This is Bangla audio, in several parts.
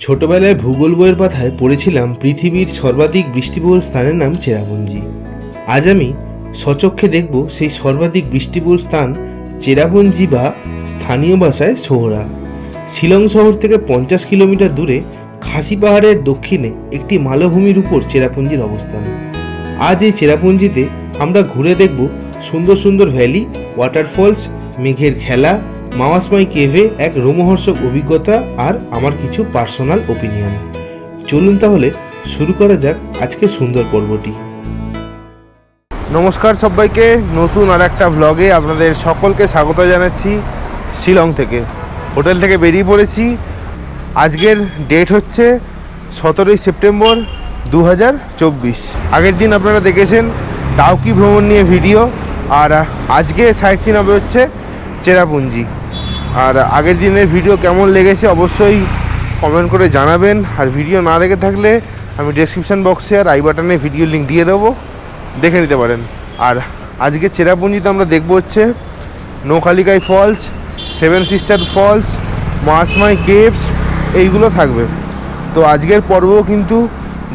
ছোটবেলায় ভূগোল বইয়ের পাতায় পড়েছিলাম পৃথিবীর সর্বাধিক বৃষ্টিবহুল স্থানের নাম চেরাপুঞ্জি। আজ আমি সচক্ষে দেখব সেই সর্বাধিক বৃষ্টিবহুল স্থান চেরাপুঞ্জি বা স্থানীয় ভাষায় সোহরা। শিলং শহর থেকে পঞ্চাশ কিলোমিটার দূরে খাসি পাহাড়ের দক্ষিণে একটি মালভূমির উপর চেরাপুঞ্জির অবস্থান। আজ এই চেরাপুঞ্জিতে আমরা ঘুরে দেখব সুন্দর সুন্দর ভ্যালি ওয়াটারফলস মেঘের খেলা মাওয়াসমাই কেভে এক রোমহর্ষক অভিজ্ঞতা আর আমার কিছু পার্সোনাল ওপিনিয়ন চলুন তাহলে শুরু করা যাক আজকে সুন্দর পর্বটি। নমস্কার সবাইকে, নতুন আর একটা ভ্লগে আপনাদের সকলকে স্বাগত জানাচ্ছি শিলং থেকে। হোটেল থেকে বেরিয়ে পড়েছি। আজকের ডেট হচ্ছে সতেরোই সেপ্টেম্বর দু হাজার চব্বিশ। আগের দিন আপনারা দেখেছেন ডাউকি ভ্রমণ নিয়ে ভিডিও আর আজকে সাইট সিন হবে হচ্ছে চেরাপুঞ্জি। আর আগের দিনের ভিডিও কেমন লেগেছে অবশ্যই কমেন্ট করে জানাবেন। আর ভিডিও না দেখে থাকলে আমি ডেসক্রিপশন বক্সে আর আই বাটনে ভিডিও লিঙ্ক দিয়ে দেবো। দেখে নিতে পারেন। আর আজকে চেরাপুঞ্জিতে আমরা দেখব হচ্ছে Nohkalikai falls seven sister falls Mawsmai caves এইগুলো থাকবে। তো আজকের পর্ব কিন্তু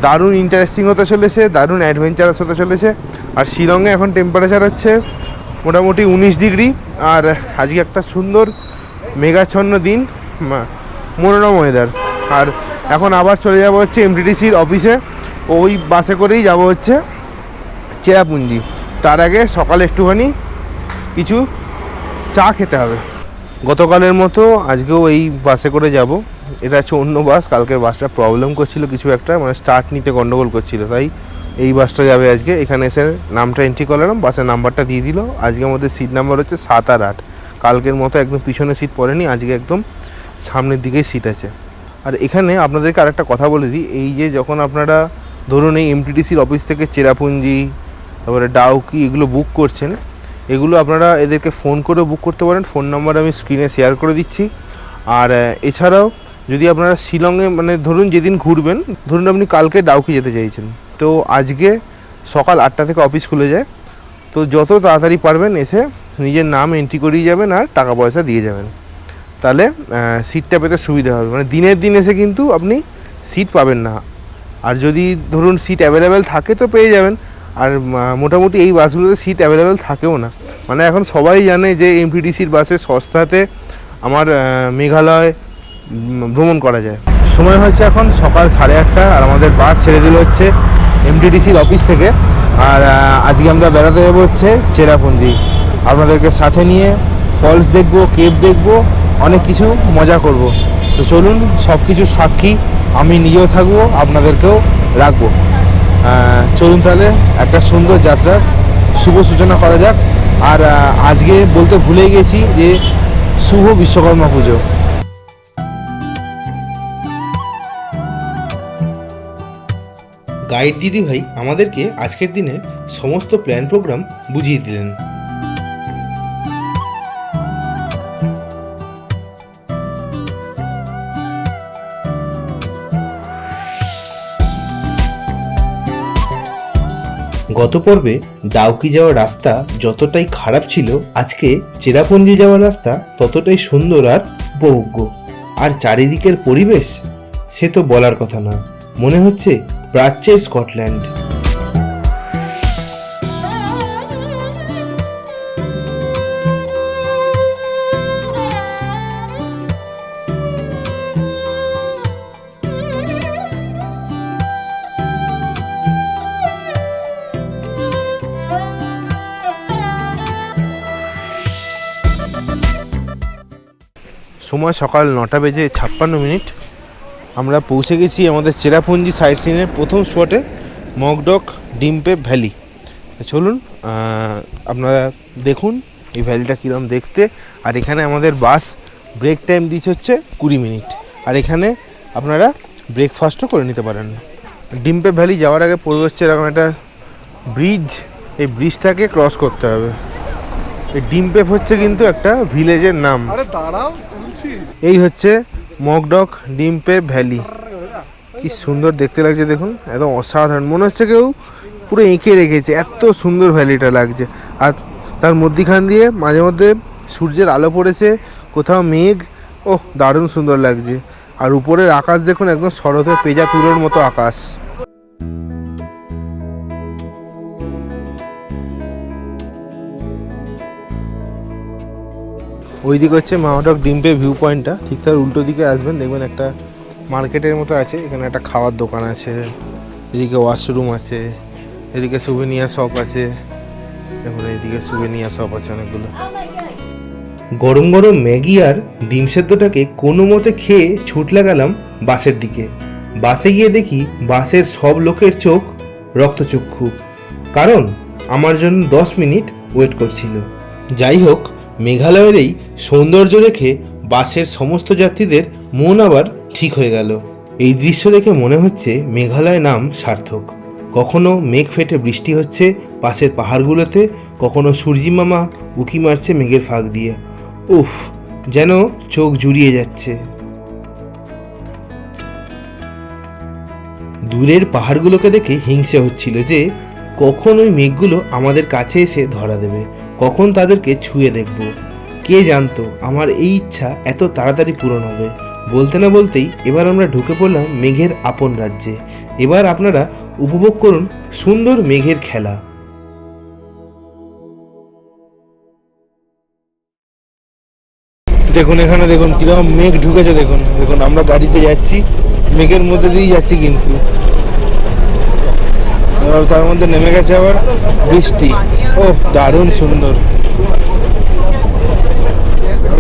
দারুণ ইন্টারেস্টিং হতে চলেছে, দারুণ অ্যাডভেঞ্চারাস হতে চলেছে। আর শিলংয়ে এখন টেম্পারেচার হচ্ছে মোটামুটি উনিশ ডিগ্রি আর আজকে একটা সুন্দর মেঘাচ্ছন্ন দিন মনোরম ওয়েদার আর এখন আবার চলে যাব হচ্ছে এমটিডিসির অফিসে ওই বাসে করেই যাব হচ্ছে চেরাপুঞ্জি। তার আগে সকালে একটুখানি কিছু চা খেতে হবে। গতকালের মতো আজকেও এই বাসে করে যাব। এটা হচ্ছে অন্য বাস কালকের বাসটা প্রবলেম করছিল কিছু একটা মানে স্টার্ট নিতে গণ্ডগোল করছিল। তাই এই বাসটা যাবে আজকে। এখানে এসে নামটা এন্ট্রি করলাম বাসের নাম্বারটা দিয়ে দিল। আজকে আমাদের সিট নাম্বার হচ্ছে সাত আর আট। কালকের মতো একদম পিছনে সিট পড়েনি, আজকে একদম সামনের দিকেই সিট আছে। আর এখানে আপনাদেরকে আরেকটা কথা বলে দিই, এই যে যখন আপনারা ধরুন এই এমটিডিসির অফিস থেকে চেরাপুঞ্জি, তারপরে ডাউকি এগুলো বুক করছেন, এগুলো আপনারা এদেরকে ফোন করে বুক করতে পারেন। ফোন নাম্বার আমি স্ক্রিনে শেয়ার করে দিচ্ছি। আর এছাড়াও যদি আপনারা শিলংয়ে মানে ধরুন যেদিন ঘুরবেন, ধরুন আপনি কালকে ডাউকি যেতে চাইছেন, তো আজকে সকাল আটটা থেকে অফিস খুলে যায়। তো যত তাড়াতাড়ি পারবেন এসে নিজের নাম এন্ট্রি করিয়ে যাবেন আর টাকা পয়সা দিয়ে যাবেন। তাহলে সিটটা পেতে সুবিধা হবে। মানে দিনের দিন এসে কিন্তু আপনি সিট পাবেন না। আর যদি ধরুন সিট অ্যাভেলেবেল থাকে তো পেয়ে যাবেন। আর মোটামুটি এই বাসগুলোতে সিট অ্যাভেলেবেল থাকেও না। মানে এখন সবাই জানে যে এমপিডিসির বাসে সস্তাতে আমার মেঘালয় ভ্রমণ করা যায়। সময় হচ্ছে এখন সকাল সাড়ে আটটা আর আমাদের বাস ছেড়ে দিল হচ্ছে এমটিডিসির অফিস থেকে। আর আজকে আমরা বেড়াতে যাব হচ্ছে চেরাপুঞ্জি। আপনাদেরকে সাথে নিয়ে ফলস দেখব কেভ দেখব, অনেক কিছু মজা করব। তো চলুন সব কিছু সাক্ষী আমি নিজেও থাকব, আপনাদেরকেও রাখব। চলুন তাহলে, একটা সুন্দর যাত্রার শুভ সূচনা করা যাক। আর আজকে বলতে ভুলে গেছি যে শুভ বিশ্বকর্মা পুজো। গাইড দিদি ভাই আমাদেরকে আজকের দিনে সমস্ত প্ল্যান প্রোগ্রাম বুঝিয়ে দিলেন। গত পর্বে ডাউকি যাওয়ার রাস্তা যতটাই খারাপ ছিল, আজকে চেরাপুঞ্জি যাওয়ার রাস্তা ততটাই সুন্দর আর উপভোগ্য। আর চারিদিকের পরিবেশ, সে তো বলার কথা না মনে হচ্ছে প্রাচ্যের স্কটল্যান্ড। সময় সকাল নটা বেজে ছাপ্পান্ন মিনিট। আমরা পৌঁছে গেছি আমাদের চেরাপুঞ্জি সাইট সিনের প্রথম স্পটে মগডক ডিম্পে ভ্যালি চলুন আপনারা দেখুন এই ভ্যালিটা কীরকম দেখতে। আর এখানে আমাদের বাস ব্রেক টাইম দিচ্ছে হচ্ছে কুড়ি মিনিট আর এখানে আপনারা ব্রেকফাস্টও করে নিতে পারেন। ডিম্পে ভ্যালি যাওয়ার আগে পড়বে হচ্ছে এরকম একটা ব্রিজ এই ব্রিজটাকে ক্রস করতে হবে। এই ডিম্পেপ হচ্ছে কিন্তু একটা ভিলেজের নাম। এই হচ্ছে মকডক ডিম্পে ভ্যালি। কি সুন্দর দেখতে লাগছে দেখুন, একদম অসাধারণ। মনে হচ্ছে কেউ পুরো এঁকে রেখেছে, এত সুন্দর ভ্যালিটা লাগছে। আর তার মধ্যিখান দিয়ে মাঝে মধ্যে সূর্যের আলো পড়েছে, কোথাও মেঘ ও দারুণ সুন্দর লাগছে। আর উপরের আকাশ দেখুন, একদম শরতের পেজা তুলোর মতো আকাশ। ওইদিকে হচ্ছে মামাটক ডিম্পে ভিউ পয়েন্টটা ঠিক তার উল্টো দিকে আসবেন, দেখবেন একটা মার্কেটের মতো আছে, এখানে একটা খাওয়ার দোকান আছে, এদিকে ওয়াশরুম আছে, এদিকে সুভেনিয়ার শপ আছে দেখুন এইদিকে সুভেনিয়ার শপ আছে অনেকগুলো। গরম গরম ম্যাগি আর ডিম সেদ্ধটাকে কোনো মতে খেয়ে ছুটলে গেলাম বাসের দিকে। বাসে গিয়ে দেখি বাসের সব লোকের চোখ রক্তচক্ষু। কারণ আমার জন্য দশ মিনিট ওয়েট করছিল। যাই হোক মেঘালয়ের এই সৌন্দর্য দেখে বাসের সমস্ত যাত্রীদের মন আবার ঠিক হয়ে গেল। এই দৃশ্য দেখে মনে হচ্ছে মেঘালয় নাম সার্থক। কখনো মেঘ ফেটে বৃষ্টি হচ্ছে পাশের পাহাড়গুলোতে, কখনো মামা উকি মারছে মেঘের ফাঁক দিয়ে। উফ, যেন চোখ জুড়িয়ে যাচ্ছে। দূরের পাহাড়গুলোকে দেখে হিংসে হচ্ছিল যে কখন ওই মেঘগুলো আমাদের কাছে এসে ধরা দেবে। কখন তাদেরকে ছুঁয়ে দেখব? কে জানতো? আমার এই ইচ্ছা এত তাড়াতাড়ি পূরণ হবে। বলতে না বলতেই এবার আমরা ঢুকে পড়লাম মেঘের আপন রাজ্যে। এবার আপনারা উপভোগ করুন সুন্দর মেঘের খেলা। দেখুন, এখানে দেখুন কীরকম মেঘ ঢুকেছে, দেখুন। দেখুন, আমরা গাড়িতে যাচ্ছি, মেঘের মধ্যে দিয়েই যাচ্ছি কিন্তু। এবার তার মধ্যে নেমে গেছে আবার বৃষ্টি। ও দারুণ সুন্দর।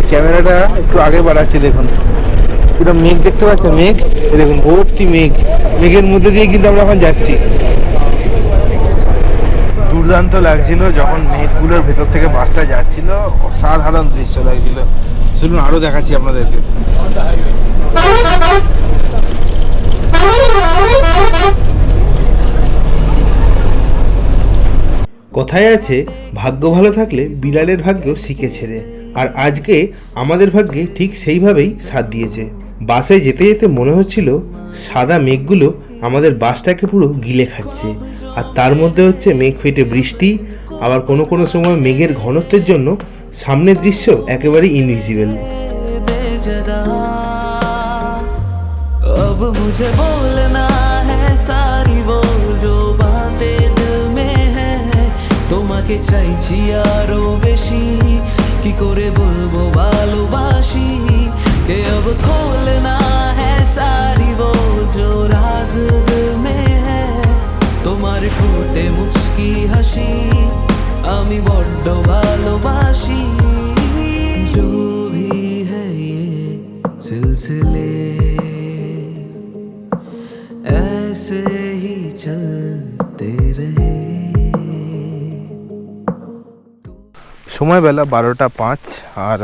ক্যামেরাটা একটু আগে বাড়াচ্ছি, দেখুন। পুরো মেঘ দেখতে পাচ্ছেন? মেঘ? দেখুন, ভর্তি মেঘ। মেঘের মধ্যে দিয়ে কিন্তু আমরা এখন যাচ্ছি। দুর্দান্ত লাগছিল যখন মেঘগুলোর ভেতর থেকে বাসটা যাচ্ছিল। অসাধারণ দৃশ্য লাগছিল। চলুন আরও দেখাচ্ছি আপনাদেরকে। কথায় আছে, ভাগ্য ভালো থাকলে বিড়ালের ভাগ্য শিখে ছেড়ে আর আজকে আমাদের ভাগ্যে ঠিক সেইভাবেই সাথ দিয়েছে। বাসে যেতে যেতে মনে হচ্ছিল সাদা মেঘগুলো আমাদের বাসটাকে পুরো গিলে খাচ্ছে। আর তার মধ্যে হচ্ছে মেঘ ফেটে বৃষ্টি, আবার কোনো কোনো সময় মেঘের ঘনত্বের জন্য সামনের দৃশ্য একেবারেই ইনভিজিবল তোমাকে চাইছি আরও বেশি। কি করে বলব ভালোবাসি? কে অব খোলনা হ্যাঁ সারি ও রাজ মে তোমার ফুটে মুচকি হাসি, আমি বড্ড ভালোবাসি। জো হে সিলসিলে ऐसे সময়বেলা বারোটা পাঁচ, আর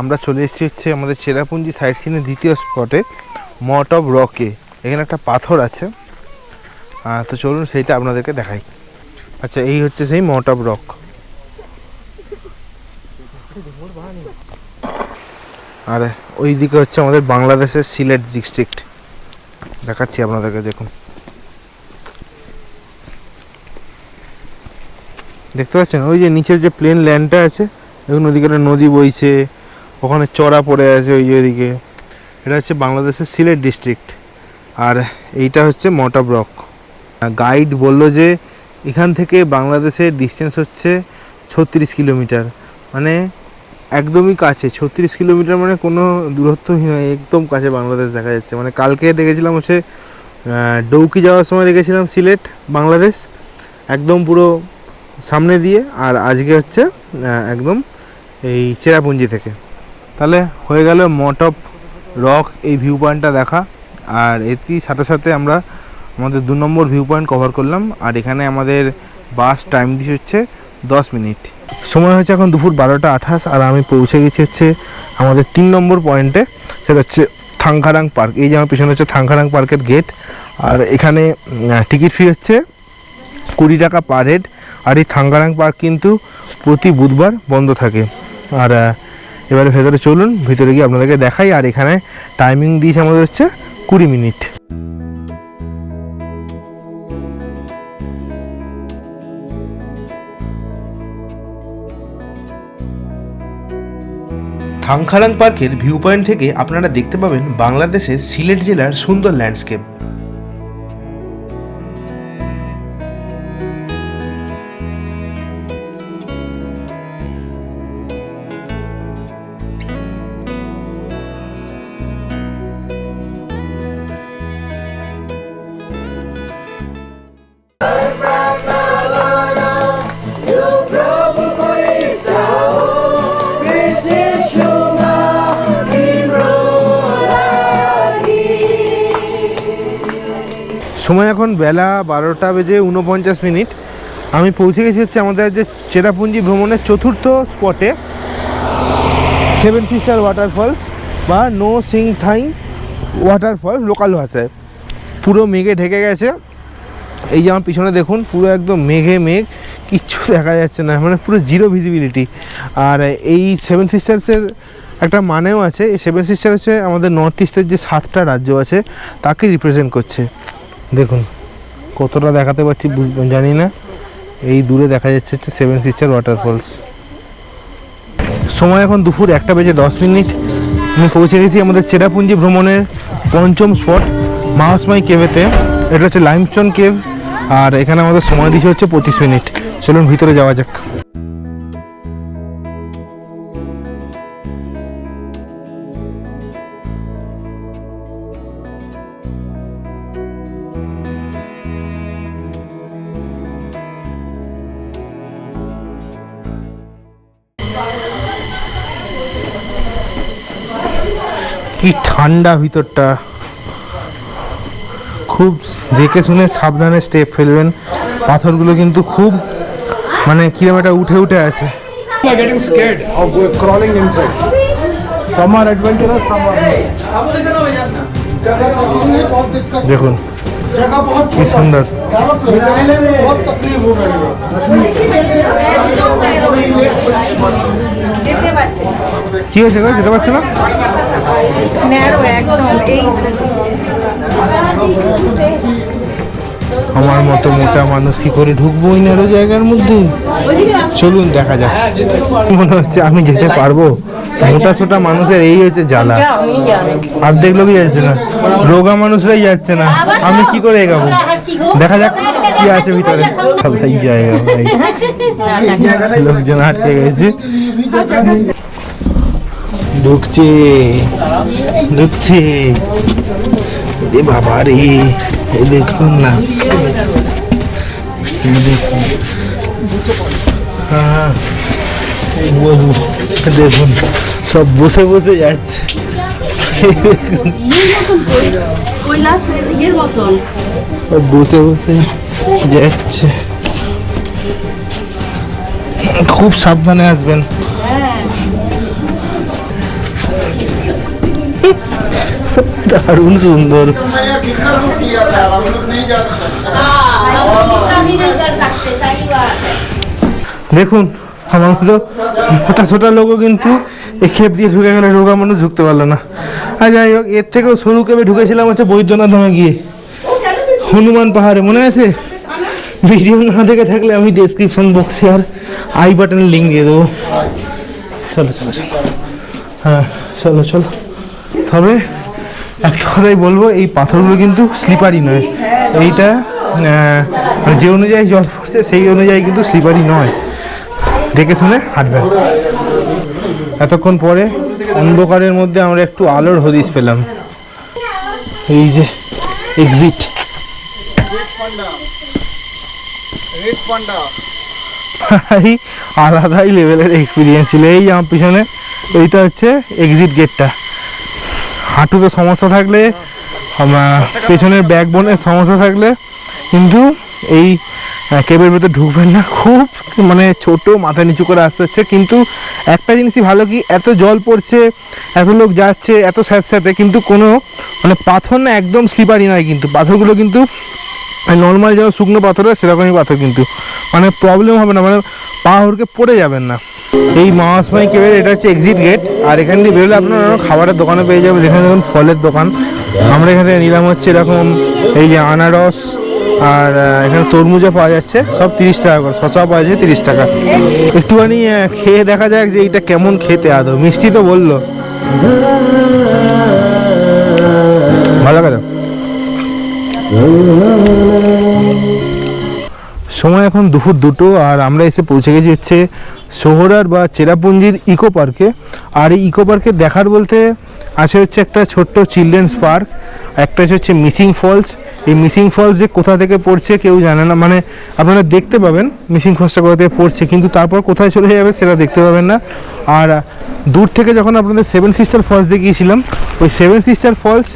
আমরা চলে এসেছি হচ্ছে আমাদের চেরাপুঞ্জি সাইড সিনের দ্বিতীয় স্পটে মট অফ রকে। এখানে একটা পাথর আছে। তো চলুন সেইটা আপনাদেরকে দেখাই। আচ্ছা এই হচ্ছে সেই মট অফ রক। আর ওই দিকে হচ্ছে আমাদের বাংলাদেশের সিলেট ডিস্ট্রিক্ট। দেখাচ্ছি আপনাদেরকে, দেখুন। দেখতে পাচ্ছেন? ওই যে নিচের যে প্লেন ল্যান্ডটা আছে, দেখুন ওদিকে একটা নদী বইছে, ওখানে চড়া পড়ে আছে ওই যে ওদিকে এটা হচ্ছে বাংলাদেশের সিলেট ডিস্ট্রিক্ট আর এইটা হচ্ছে মটা ব্লক। গাইড বলল যে, এখান থেকে বাংলাদেশের ডিস্টেন্স হচ্ছে ছত্রিশ কিলোমিটার। মানে একদমই কাছে, ছত্রিশ কিলোমিটার মানে কোনো দূরত্বই নয়, একদম কাছে বাংলাদেশ দেখা যাচ্ছে। মানে কালকে দেখেছিলাম হচ্ছে ডৌকি যাওয়ার সময় দেখেছিলাম সিলেট, বাংলাদেশ। একদম পুরো সামনে দিয়ে আর আজকে হচ্ছে একদম এই চেরাপুঞ্জি থেকে। তাহলে হয়ে গেল মট অফ রক এই ভিউ পয়েন্টটা দেখা। আর এরই সাথে সাথে আমরা আমাদের দু নম্বর ভিউ পয়েন্ট কভার করলাম। আর এখানে আমাদের বাস টাইম দিয়ে হচ্ছে দশ মিনিট। সময় হচ্ছে এখন দুপুর বারোটা আঠাশ। আর আমি পৌঁছে গেছি হচ্ছে আমাদের তিন নম্বর পয়েন্টে সেটা হচ্ছে থাংখারাং পার্ক এই যে আমার পিছনে হচ্ছে থাংখারাং পার্কের গেট আর এখানে টিকিট ফি হচ্ছে কুড়ি টাকা পার হেড আর এই থাঙ্গারাং পার্ক কিন্তু প্রতি বুধবার বন্ধ থাকে। আর এবারে ভেতরে চলুন, ভেতরে গিয়ে আপনাদেরকে দেখাই, আর এখানে টাইমিং দিয়েছে আমাদের হচ্ছে কুড়ি মিনিট। থাংখারাং পার্কের ভিউ পয়েন্ট থেকে আপনারা দেখতে পাবেন বাংলাদেশের সিলেট জেলার সুন্দর ল্যান্ডস্কেপ বেলা বারোটা বেজে উনপঞ্চাশ মিনিট। আমি পৌঁছে গেছি হচ্ছে আমাদের যে চেরাপুঞ্জি ভ্রমণের চতুর্থ স্পটে সেভেন সিস্টার ওয়াটারফলস বা Nohsngithiang waterfalls local ভাষায়। পুরো মেঘে ঢেকে গেছে। এই যে আমার পিছনে দেখুন, পুরো একদম মেঘে মেঘ, কিচ্ছু দেখা যাচ্ছে না মানে পুরো জিরো ভিজিবিলিটি আর এই সেভেন সিস্টার্সের একটা মানেও আছে, এই সেভেন সিস্টার হচ্ছে আমাদের নর্থ ইস্টের যে সাতটা রাজ্য আছে, তাকে রিপ্রেজেন্ট করছে। দেখুন। কতটা দেখাতে পারছি জানি না। এই দূরে দেখা যাচ্ছে হচ্ছে সেভেন সিস্টার ওয়াটারফলস সময় এখন দুপুর একটা বেজে দশ মিনিট। আমি পৌঁছে গেছি আমাদের চেরাপুঞ্জি ভ্রমণের পঞ্চম স্পট মাহসমাই কেভেতে। এটা হচ্ছে লাইমস্টোন কেভ আর এখানে আমাদের সময় দিচ্ছে হচ্ছে পঁচিশ মিনিট। চলুন ভিতরে যাওয়া যাক। কি ঠান্ডা ভিতরটা খুব দেখে শুনে সাবধানে স্টেপ ফেলবেন। পাথরগুলো কিন্তু খুব মানে কিরম উঠে উঠে আছে। দেখুন কি সুন্দর। কি হয়েছে গো? যেতে পারছ না? আমার মতো মোটা মানুষ কি করে ঢুকবো ওই নেরো জায়গার মধ্যে? চলুন দেখা যাক। মনে হচ্ছে আমি যেতে পারব। মোটা ছোটা মানুষের এই হচ্ছে জ্বালা। অর্ধেক লোকই যাচ্ছে না। রোগা মানুষরাই যাচ্ছে না। আমি কি করে এগাবো? দেখা যাক কি আছে ভিতরে। সবাই জায়গা ভাই। লোকজন আটকে গেছে। ঢুকছে ঢুকছে। রে বাবা রে দেখুন না। দেখুন। হ্যাঁ দেখুন, সব বসে বসে যাচ্ছে। বসে বসে যাচ্ছে। খুব সাবধানে আসবেন। দারুণ সুন্দর। দেখুন, আমার মতো মোটা ছোটা লোকও কিন্তু এই ক্ষেপ দিয়ে ঢুকে গেলে রোগা মানুষ ঢুকতে পারল না। আর যাই হোক, এর থেকেও সরু কেবে ঢুকেছিলাম হচ্ছে বৈদ্যনাথ ধামে গিয়ে। হনুমান পাহাড়ে, মনে আছে? ভিডিও না দেখে থাকলে আমি ডেসক্রিপশন বক্সে আর আই বাটনের লিঙ্ক দিয়ে দেবো। চলো চলো চলো। হ্যাঁ চলো চলো। তবে একটা কথাই বলব, এই পাথরগুলো কিন্তু স্লিপারি নয়। এইটা যে অনুযায়ী জল পড়ছে, সেই অনুযায়ী কিন্তু স্লিপারি নয়। দেখে শুনে হাঁটবেন। এতক্ষণ পরে অন্ধকারের মধ্যে আমরা একটু আলোর হদিস পেলাম। এই যে এক্সিট আলাদাই লেভেলের এক্সপিরিয়েন্স ছিল। এই আমার পিছনে এইটা হচ্ছে এক্সিট গেটটা হাঁটুতে সমস্যা থাকলে পেছনের ব্যাকবোনের সমস্যা থাকলে, কিন্তু এই কেবের ভেতর ঢুকবেন না। খুব মানে ছোট, মাথা নিচু করে আসতে হচ্ছে। কিন্তু একটা জিনিসই ভালো কি, এত জল পড়ছে, এত লোক যাচ্ছে, এত স্যাঁতস্যাঁতে কিন্তু কোনো মানে পাথর না, একদম স্লিপারি নয় কিন্তু। পাথরগুলো কিন্তু নর্মাল যেমন শুকনো পাথর হয়, সেরকমই পাথর কিন্তু। মানে প্রবলেম হবে না মানে পা হুড়কে পড়ে যাবেন না। এই মাওয়াসমাই কেবের এটা হচ্ছে এক্সিট গেট আর এখান দিয়ে বেরোলে আপনারা খাবারের দোকানে পেয়ে যাবেন। যেখানে দেখুন ফলের দোকান। আমরা এখানে নিলাম হচ্ছে এরকম এই যে আনারস, আর এখানে তরমুজও পাওয়া যাচ্ছে। সব তিরিশ টাকা করে। শশা পাওয়া যাচ্ছে তিরিশ টাকা। একটুখানি খেয়ে দেখা যাক যে এইটা কেমন খেতে আদৌ। মিষ্টি তো বলল। ভালো তো? সময় এখন দুপুর দুটো আর আমরা এসে পৌঁছে গেছি হচ্ছে সোহরার বা চেরাপুঞ্জির ইকো পার্কে। আর এই ইকো পার্কে দেখার বলতে আছে হচ্ছে একটা ছোট্ট চিলড্রেন্স পার্ক, একটা হচ্ছে মিসিং ফলস। এই মিসিং ফলস যে কোথা থেকে পড়ছে কেউ জানে না মানে আপনারা দেখতে পাবেন মিসিং ফলসটা কোথা থেকে পড়ছে, কিন্তু তারপর কোথায় চলে যাবে সেটা দেখতে পাবেন না। আর দূর থেকে যখন আপনাদের সেভেন সিস্টার ফলস দেখিয়েছিলাম, ওই সেভেন সিস্টার ফলস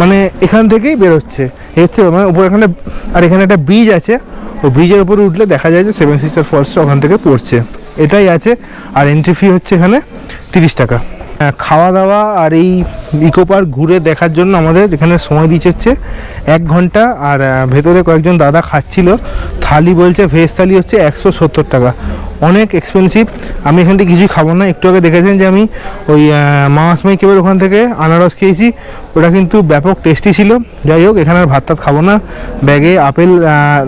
মানে এখান থেকেই বেরোচ্ছে। হচ্ছে মানে উপর এখানে, আর এখানে একটা ব্রিজ আছে। ও ব্রিজের উপরে উঠলে দেখা যায় যে সেভেন সিস্টার ফলসটা ওখান থেকে পড়ছে। এটাই আছে, আর এন্ট্রি ফি হচ্ছে এখানে তিরিশ টাকা। খাওয়া দাওয়া আর এই ইকো পার্ক ঘুরে দেখার জন্য আমাদের এখানে সময় দিচ্ছে হচ্ছে এক ঘণ্টা আর ভেতরে কয়েকজন দাদা খাচ্ছিল। থালি বলছে ভেজ থালি হচ্ছে একশো সত্তর টাকা। অনেক এক্সপেন্সিভ আমি এখান থেকে কিছুই খাব না। একটু আগে দেখেছেন যে আমি ওই মাসমাই কেবের ওখান থেকে আনারস খেয়েছি। ওটা কিন্তু ব্যাপক টেস্টি ছিল। যাই হোক, এখানে আর ভাত টাত খাব না। ব্যাগে আপেল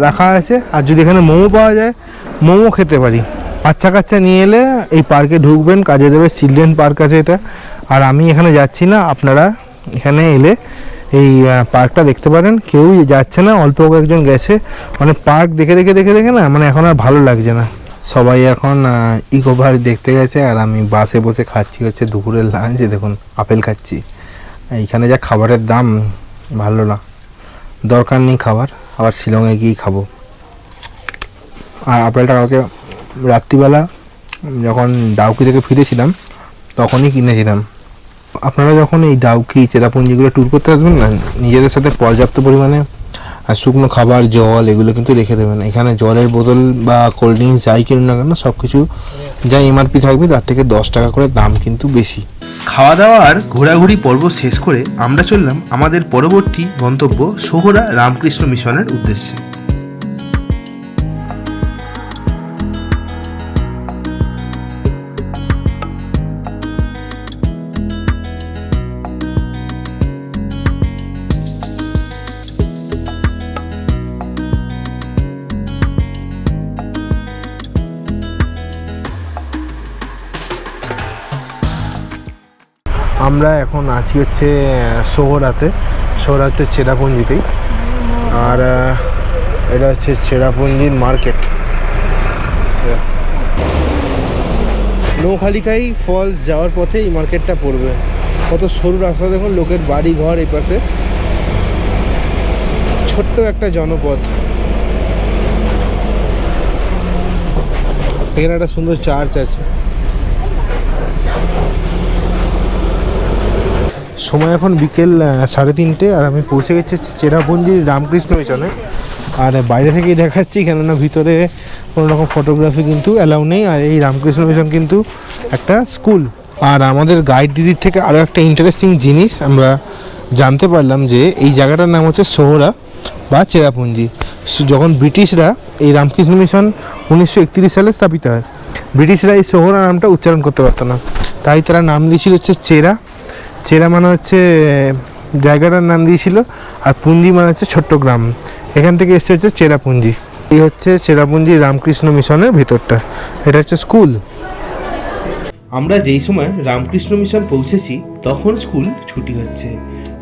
রাখা আছে। আর যদি এখানে মোমো পাওয়া যায়, মোমো খেতে পারি। বাচ্চা কাচ্চা নিয়ে এলে এই পার্কে ঢুকবেন, কাজে দেবে, চিলড্রেন পার্ক আছে এটা। আর আমি এখানে যাচ্ছি না, আপনারা এখানে এলে এই পার্কটা দেখতে পারেন। কেউই যাচ্ছে না, অল্প কয়েকজন গেছে। মানে পার্ক দেখে দেখে দেখে দেখে না মানে এখন আর ভালো লাগছে না। সবাই এখন ইকো পার্ক দেখতে গেছে, আর আমি বাসে বসে খাচ্ছি হচ্ছে দুপুরের লাঞ্চে দেখুন, আপেল খাচ্ছি। এইখানে যা খাবারের দাম, ভালো না। দরকার নেই খাবার, আবার শিলংয়ে গিয়েই খাব। আর আপেলটা কালকে রাত্রিবেলা যখন ডাউকি থেকে ফিরেছিলাম, তখনই কিনেছিলাম। আপনারা যখন এই ডাউকি, চেরাপুঞ্জিগুলো ট্যুর করতে আসবেন না, নিজেদের সাথে পর্যাপ্ত পরিমাণে, আর শুকনো খাবার, জল, এগুলো কিন্তু রেখে দেবেন। এখানে জলের বোতল বা কোল্ড ড্রিঙ্কস যাই কিনুন না কেন সব কিছু যা এমআরপি থাকবে, তার থেকে দশ টাকা করে দাম কিন্তু বেশি। খাওয়া দাওয়া আর ঘোরাঘুরি পর্ব শেষ করে আমরা চললাম আমাদের পরবর্তী গন্তব্য সোহরা রামকৃষ্ণ মিশনের উদ্দেশ্যে। আমরা এখন আছি হচ্ছে সোহরাতে। সোহরা হচ্ছে চেরাপুঞ্জিতেই। আর এটা হচ্ছে চেরাপুঞ্জির মার্কেট। নৌখালিকাই ফলস যাওয়ার পথে এই মার্কেটটা পড়বে। কত সরু রাস্তা দেখুন, লোকের বাড়ি ঘর এই পাশে। ছোট্ট একটা জনপদ। এখানে একটা সুন্দর চার্চ আছে। সময় এখন বিকেল সাড়ে তিনটে, আর আমি পৌঁছে গেছি চেরাপুঞ্জির রামকৃষ্ণ মিশনে আর বাইরে থেকেই দেখাচ্ছি, কেননা ভিতরে কোনো রকম ফটোগ্রাফি কিন্তু অ্যালাউ নেই, আর এই রামকৃষ্ণ মিশন কিন্তু একটা স্কুল আর আমাদের গাইড দিদির থেকে আরও একটা ইন্টারেস্টিং জিনিস আমরা জানতে পারলাম যে, এই জায়গাটার নাম হচ্ছে সোহরা বা চেরাপুঞ্জি। যখন ব্রিটিশরা এই রামকৃষ্ণ মিশন উনিশশো একত্রিশ সালে স্থাপিত হয়, ব্রিটিশরা এই সোহরা নামটা উচ্চারণ করতে পারতো না। তাই তারা নাম দিয়েছিল হচ্ছে চেরা চেরা মানে হচ্ছে জায়গাটার নাম দিয়েছিল, আর পুঞ্জি মানে হচ্ছে ছোট্ট গ্রাম। এখান থেকে এসছে হচ্ছে চেরাপুঞ্জি এই হচ্ছে চেরাপুঞ্জি রামকৃষ্ণ মিশনের ভেতরটা। এটা হচ্ছে স্কুল। আমরা যেই সময় রামকৃষ্ণ মিশন পৌঁছেছি, তখন স্কুল ছুটি হচ্ছে।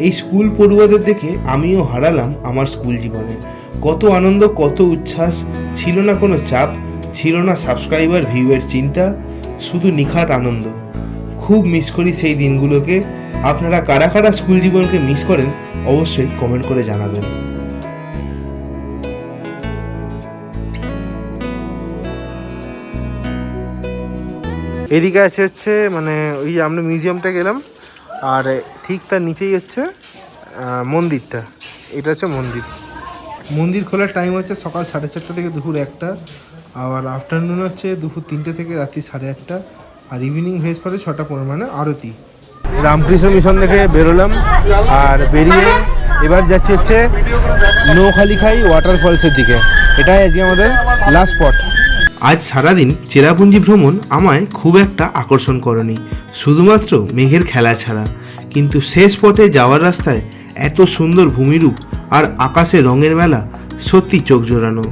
এই স্কুল পড়ুয়াদের দেখে আমিও হারালাম আমার স্কুল জীবনে। কত আনন্দ, কত উচ্ছ্বাস, ছিল না কোনো চাপ, ছিল না সাবস্ক্রাইবার, ভিউয়ের চিন্তা, শুধু নিখাত আনন্দ। খুব মিস করি সেই দিনগুলোকে। আপনারা কারা কারা স্কুল জীবনকে মিস করেন অবশ্যই কমেন্ট করে জানাবেন। এদিকে আছে হচ্ছে মানে ওই আমরা মিউজিয়ামটা গেলাম আর ঠিক তার নিচেই হচ্ছে মন্দিরটা। এটা হচ্ছে মন্দির। মন্দির খোলার টাইম হচ্ছে সকাল সাড়ে চারটা থেকে দুপুর একটা আবার আফটারনুন হচ্ছে দুপুর তিনটে থেকে রাত্রি সাড়ে আটটা আর ইভিনিং ভেজ পরে ছটা পনেরো মানে আরতি। রামকৃষ্ণ মিশন থেকে বেরোলাম আর বেরিয়ে এবার যাচ্ছি হচ্ছে নৌখালিখাই ওয়াটারফলসের দিকে। এটাই আজকে আমাদের লাস্ট স্পট আজ সারাদিন চেরাপুঞ্জি ভ্রমণ আমায় খুব একটা আকর্ষণ করেনি। শুধুমাত্র মেঘের খেলা ছাড়া। কিন্তু শেষ পথে যাওয়ার রাস্তায় এত সুন্দর ভূমিরূপ আর আকাশে রঙের মেলা সত্যি চোখ জোড়ানো।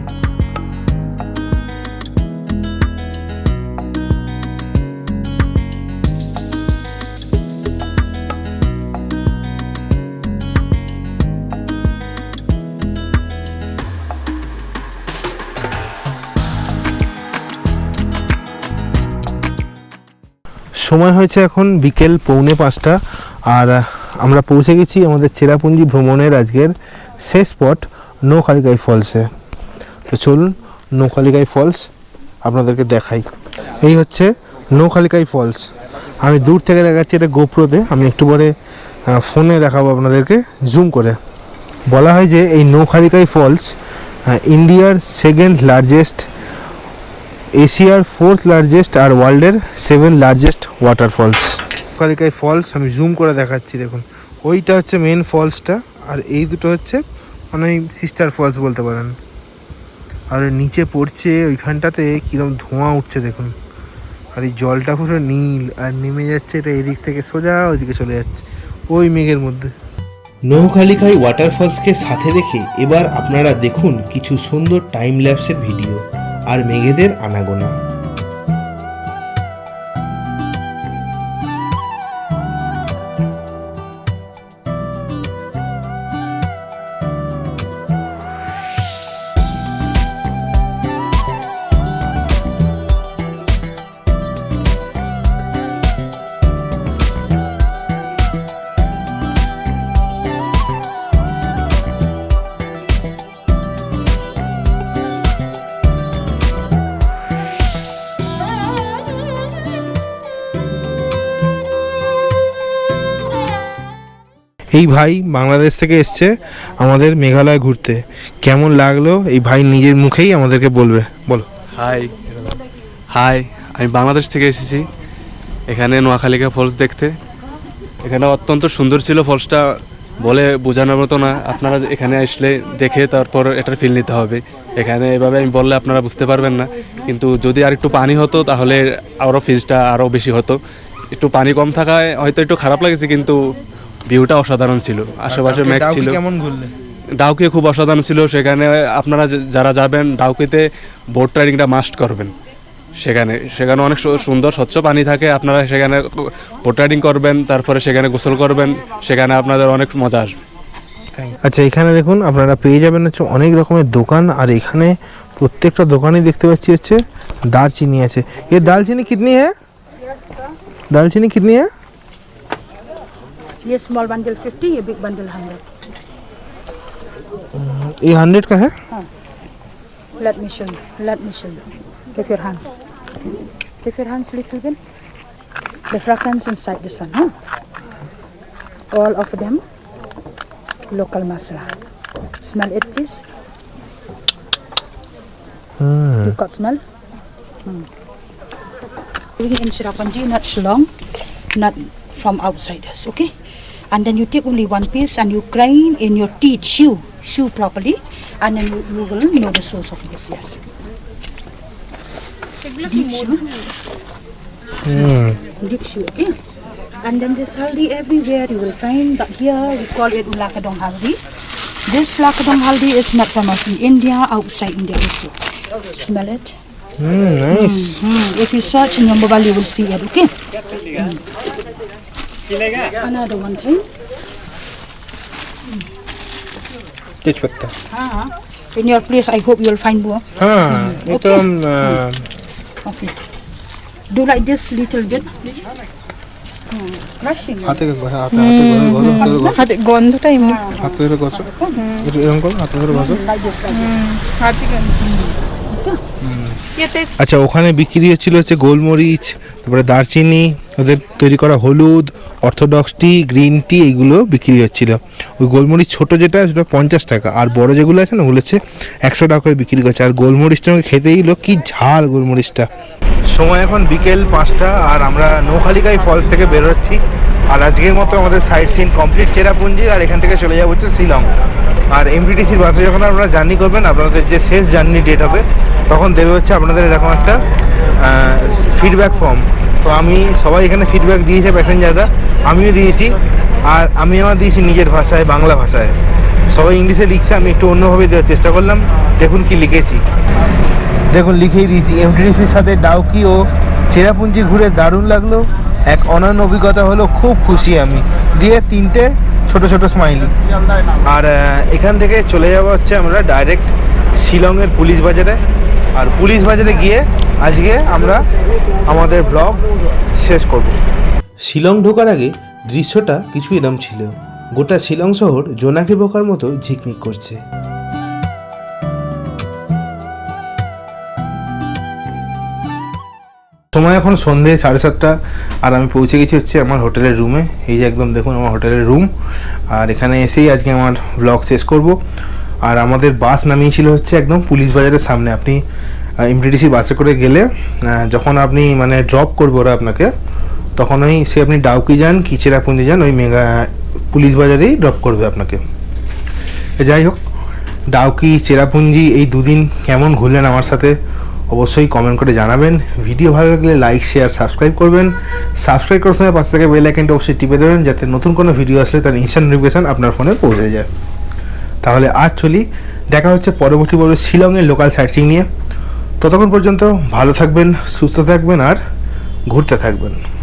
সময় হয়েছে এখন বিকেল পৌনে পাঁচটা, আর আমরা পৌঁছে গেছি আমাদের চেরাপুঞ্জি ভ্রমণের আজকের শেষ স্পট, নৌকালিকাই ফলসে। তো চলুন নৌকালিকাই ফলস আপনাদেরকে দেখাই। এই হচ্ছে নৌকালিকাই ফলস। আমি দূর থেকে দেখাচ্ছি এটা গোপ্রোতে, আমি একটু পরে ফোনে দেখাবো আপনাদেরকে, জুম করে। বলা হয় যে এই নৌকালিকাই ফলস ইন্ডিয়ার সেকেন্ড লার্জেস্ট এশিয়ার ফোর্থ লার্জেস্ট আর ওয়ার্ল্ডের seven largest waterfalls Kalikai falls আমি জুম করে দেখাচ্ছি, দেখুন। ওইটা হচ্ছে মেন ফলসটা আর এই দুটো হচ্ছে মানে সিস্টার ফলস বলতে পারেন। আর নিচে পড়ছে ওইখানটাতে কীরকম ধোঁয়া উঠছে, দেখুন। আর এই জলটা পুরো নীল, আর নেমে যাচ্ছে এটা এদিক থেকে সোজা ওইদিকে চলে যাচ্ছে, ওই মেঘের মধ্যে। নৌখালিকাই ওয়াটারফলসকে সাথে রেখে এবার আপনারা দেখুন কিছু সুন্দর টাইম ল্যাপসের ভিডিও আর মেঘেদের আনাগোনা। এই ভাই বাংলাদেশ থেকে এসছে আমাদের মেঘালয় ঘুরতে। কেমন লাগল? এই ভাই নিজের মুখেই আমাদেরকে বলবে। বলো। হাই হাই আমি বাংলাদেশ থেকে এসেছি। এখানে নোয়াখালীকা ফলস দেখতে। এখানে অত্যন্ত সুন্দর ছিল ফলসটা বলে বোঝানোর মতো না। আপনারা এখানে আসলে দেখে তারপর এটার ফিল নিতে হবে। এখানে এভাবে আমি বললে আপনারা বুঝতে পারবেন না। কিন্তু যদি আর একটু পানি হতো, তাহলে আরও ফিলসটা আরও বেশি হতো। একটু পানি কম থাকায় হয়তো একটু খারাপ লাগেছে, কিন্তু ভিউটা অসাধারণ ছিল আশেপাশে ম্যাক ছিল। কেমন ঘুরলে? ডাউকি খুব অসাধারণ ছিল সেখানে আপনারা যারা যাবেন ডাউকিতে বোট রাইডিংটা মাস্ট করবেন। সেখানে সেখানে অনেক সুন্দর স্বচ্ছ পানি থাকে আপনারা সেখানে বোট রাইডিং করবেন তারপরে সেখানে গোসল করবেন সেখানে আপনাদের অনেক মজা আসবে। আচ্ছা এখানে দেখুন আপনারা পেয়ে যাবেন হচ্ছে অনেক রকমের দোকান আর এখানে প্রত্যেকটা দোকানে দেখতে পাচ্ছি হচ্ছে দারচিনি আছে। এ দালচিনি কিতনি হ্যাঁ? দালচিনি কিতনি হ্যাঁ? ये स्मॉल बंडल 50 ये बिग बंडल 100 ये 100 का है? Let me show let me show you give your hands give your hands little the fragrance inside this one all of them local masala smell it please you got smell Putting in sirapanji, not long, not from outsiders, okay? and then you take only one piece and you grind in your teeth, chew, chew properly, and then you, you will know the source of this. Yes. Deep chew. Mm. Deep chew, okay? And then this haldi everywhere you will find, but here we call it Ulakadong haldi. This Lakadong haldi is not from in India, outside India also. Smell it. Mm, nice. Mm -hmm. If you search in your mobile, you will see it, okay? Mm. Another one, please. তেজপাতা হ্যাঁ in your place I hope you'll find more হ্যাঁ এটা okay do like this little bit হাতে হাতে গন্ধটাই এরকম আচ্ছা ওখানে বিক্রি হচ্ছিল হচ্ছে গোলমরিচ তারপরে দারচিনি ওদের তৈরি করা হলুদ, অর্থোডক্স টি, গ্রিন টি এগুলো বিক্রি হচ্ছিল। ওই গোলমরিচ ছোট যেটা, সেটা পঞ্চাশ টাকা। আর বড় যেগুলো আছে না, ওগুলো হচ্ছে একশো টাকা করে বিক্রি করছে। আর গোলমরিচটা আমাকে খেতে গেলো কি ঝাল গোলমরিচটা। সময় এখন বিকেল পাঁচটা, আর আমরা নৌখালিকাই ফলস থেকে বেরোচ্ছি। আর আজকের মতো আমাদের সাইট সিন কমপ্লিট। চেরাপুঞ্জি আর এখান থেকে চলে যাব হচ্ছে শিলং। আর এমবিটিসির বাসে যখন আপনারা জার্নি করবেন, আপনাদের যে শেষ জার্নি ডেট হবে, তখন দেবে হচ্ছে আপনাদের এরকম একটা ফিডব্যাক ফর্ম তো আমি সবাই এখানে ফিডব্যাক দিয়েছে প্যাসেঞ্জাররা আমিও দিয়েছি। আর আমি আমার দিয়েছি নিজের ভাষায় বাংলা ভাষায়। সবাই ইংলিশে লিখছে আমি একটু অন্যভাবে দেওয়ার চেষ্টা করলাম। দেখুন কি লিখেছি। দেখুন লিখেই দিয়েছি। এমটিডিসির সাথে ডাউকি ও চেরাপুঞ্জি ঘুরে দারুণ লাগল। এক অনন্য অভিজ্ঞতা হলো খুব খুশি আমি। দিয়ে তিনটে ছোট ছোট স্মাইলি আর এখান থেকে চলে যাওয়া হচ্ছে আমরা ডাইরেক্ট শিলংয়ের পুলিশ বাজারে। আর পুলিশ বাজারে গিয়ে আজকে আমরা আমাদের ব্লগ শেষ করব। শিলং ঢোকার আগে দৃশ্যটা কিছু এরম ছিল। গোটা শিলং শহর জোনাকি পোকার মতো ঝিকমিক করছে। সময় এখন সন্ধে সাড়ে সাতটা আর আমি পৌঁছে গেছি হচ্ছে আমার হোটেলের রুমে এই যে একদম দেখুন আমার হোটেলের রুম আর এখানে এসেই আজকে আমার ব্লগ শেষ করব। আর আমাদের বাস নামিয়েছিল হচ্ছে একদম পুলিশ বাজারের সামনে। আপনি এমটিডিসি বাসে করে গেলে যখন আপনি মানে ড্রপ করবে ওরা আপনাকে, তখন ওই সে আপনি ডাউকি যান কি চেরাপুঞ্জি যান, ওই মেগা, পুলিশ বাজারেই ড্রপ করবে আপনাকে। যাই হোক, ডাউকি, চেরাপুঞ্জি, এই দুদিন কেমন ঘুরলেন আমার সাথে অবশ্যই কমেন্ট করে জানাবেন। ভিডিও ভালো লাগলে লাইক শেয়ার সাবস্ক্রাইব করবেন। সাবস্ক্রাইব করার সময় পাশে থেকে বেল আইকনটা অবশ্যই টিপে দেবেন যাতে নতুন কোনো ভিডিও আসলে তার ইনস্ট্যান্ট নোটিফিকেশন আপনার ফোনে পৌঁছে যায়। তাহলে আজ চলি, দেখা হচ্ছে পরবর্তী পর্বে শিলংয়ের লোকাল সাইটসিং নিয়ে। ততক্ষণ পর্যন্ত ভালো থাকবেন সুস্থ থাকবেন আর ঘুরতে থাকবেন।